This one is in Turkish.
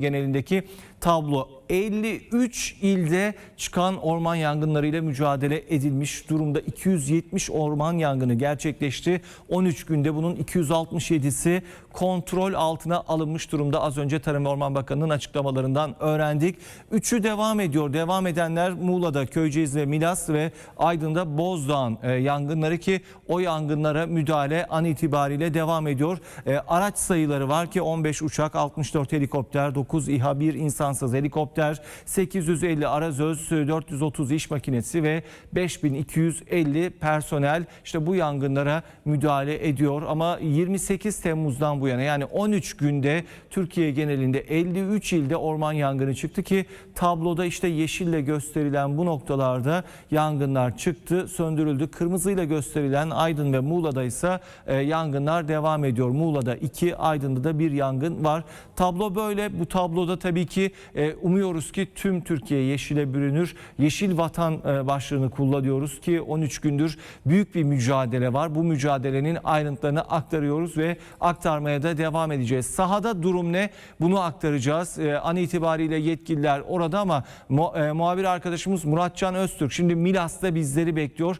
genelindeki tablo 53 ilde çıkan orman yangınlarıyla mücadele edilmiş durumda 270 orman yangını gerçekleşti. 13 günde bunun 267'si kontrol altına alınmış durumda. Az önce Tarım ve Orman Bakanı'nın açıklamalarından öğrendik. Üçü devam ediyor. Devam edenler Muğla'da, Köyceğiz ve Milas ve Aydın'da Bozdağ'ın e, yangınları ki o yangınlara müdahale an itibariyle devam ediyor. E, araç sayıları var ki 15 uçak, 64 helikopter, 9 İHA, 1 insansız helikopter, 850 arazöz, 430 iş makinesi ve 5250 personel işte bu yangınlara müdahale ediyor. Ama 28 Temmuz'dan bu yana yani 13 günde Türkiye genelinde 53 ilde orman yangını çıktı ki tabloda işte yeşille gösterilen bu noktalarda yangınlar çıktı, söndürüldü. Kırmızıyla gösterilen Aydın ve Muğla'da ise e, yangınlar devam ediyor. Muğla'da 2, Aydın'da da bir yangın var. Tablo böyle. Bu tabloda tabii ki e, umuyoruz ki tüm Türkiye yeşile bürünür. Yeşil vatan e, başlığını kullanıyoruz ki 13 gündür büyük bir mücadele var. Bu mücadelenin ayrıntılarını aktarıyoruz ve aktarmaya da devam edeceğiz. Sahada durum ne? Bunu aktaracağız. E, an itibariyle yetkililer orada ama mu- e, muhabir arkadaşımız Muratcan Öztürk şimdi Milas'ta bizleri bekliyor.